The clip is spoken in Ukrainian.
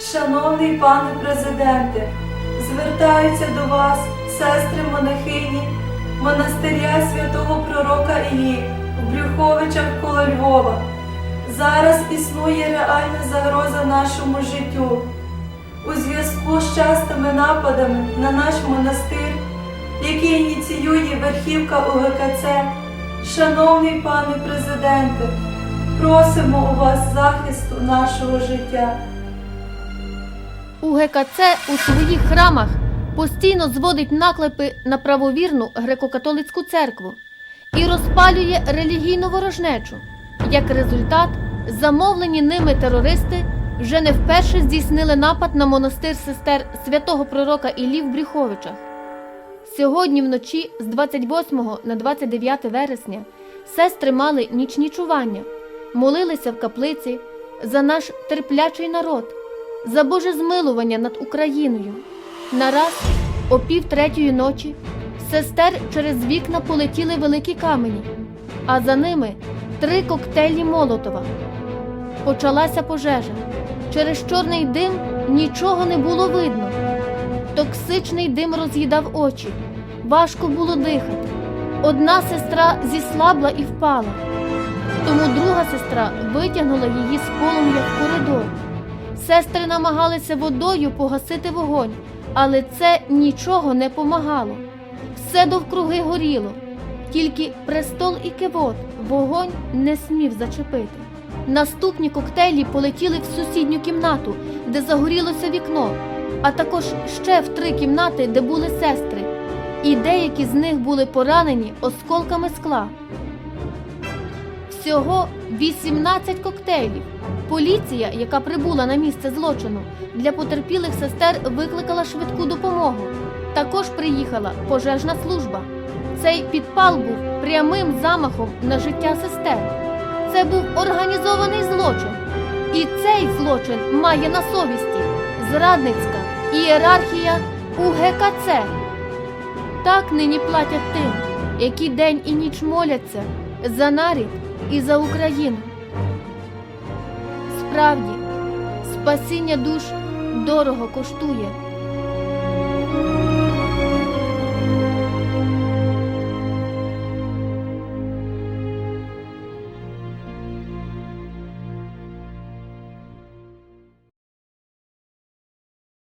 Шановний пане президенте, звертаються до вас сестри монахині монастиря святого пророка Іллі в Брюховичах коло Львова. Зараз існує реальна загроза нашому життю. У зв'язку з частими нападами на наш монастир, який ініціює верхівка УГКЦ, шановний пане президенте, просимо у вас захисту нашого життя. УГКЦ у своїх храмах постійно зводить наклепи на правовірну греко-католицьку церкву і розпалює релігійну ворожнечу. Як результат, замовлені ними терористи вже не вперше здійснили напад на монастир сестер святого пророка Іллі в Брюховичах. Сьогодні вночі з 28 на 29 вересня сестри мали нічні чування, молилися в каплиці за наш терплячий народ, за Боже змилування над Україною. Нараз, о пів третьої ночі, сестер через вікна полетіли великі камені, а за ними три коктейлі Молотова. Почалася пожежа. Через чорний дим нічого не було видно. Токсичний дим роз'їдав очі, важко було дихати. Одна сестра зіслабла і впала. Тому друга сестра витягнула її з полум'я. Сестри намагалися водою погасити вогонь, але це нічого не помагало. Все довкруги горіло, тільки престол і кивот вогонь не смів зачепити. Наступні коктейлі полетіли в сусідню кімнату, де загорілося вікно, а також ще в три кімнати, де були сестри, і деякі з них були поранені осколками скла. Всього 18 коктейлів. Поліція, яка прибула на місце злочину, для потерпілих сестер викликала швидку допомогу. Також приїхала пожежна служба. Цей підпал був прямим замахом на життя сестер. Це був організований злочин. І цей злочин має на совісті зрадницька ієрархія УГКЦ. Так нині платять тим, які день і ніч моляться за нарід і за Україну. Справді, спасіння душ дорого коштує.